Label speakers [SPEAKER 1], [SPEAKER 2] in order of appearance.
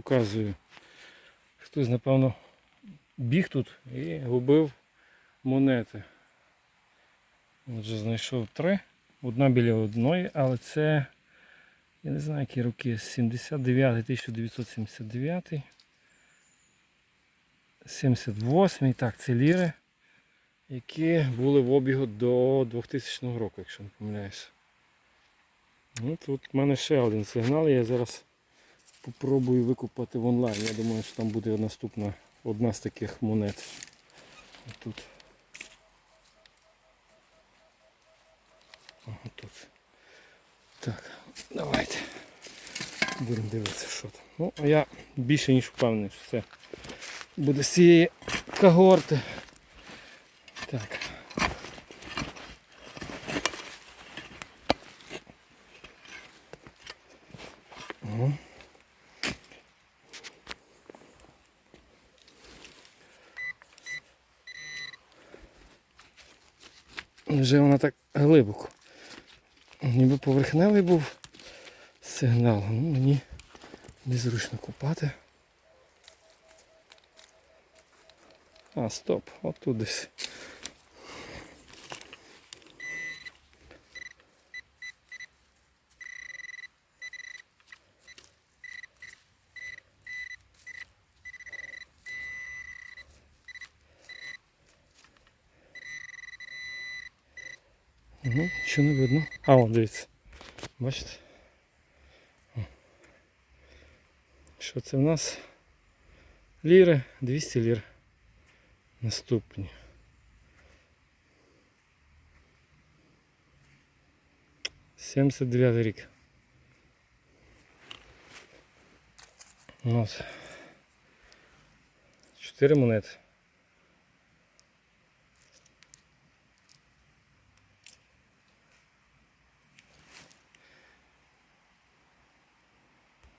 [SPEAKER 1] показую. Хтось, напевно, біг тут і губив монети. Отже, знайшов три. Одна біля одної, але це, я не знаю, які роки, 79, 1979. 78, так, це ліри, які були в обігу до 2000 року, якщо не помиляюся. Ну, тут в мене ще один сигнал, я зараз попробую викупати в онлайн. Я думаю, що там буде наступна одна з таких монет. Тут. Тут. Так, давайте. Будемо дивитися, що там. Ну, а я більше ніж впевнений, що це буде з цієї когорти. Так. Ого. Вже вона так глибоко. Ніби поверхневий був сигнал. Ну, мені незручно купати. А, стоп, отут десь. Угу, що не видно. А, вон, дивіться. Бачите? Що це в нас? Ліри, 200 лір. Наступні. Сімдесят дев'ятий рік. От. Чотири монети.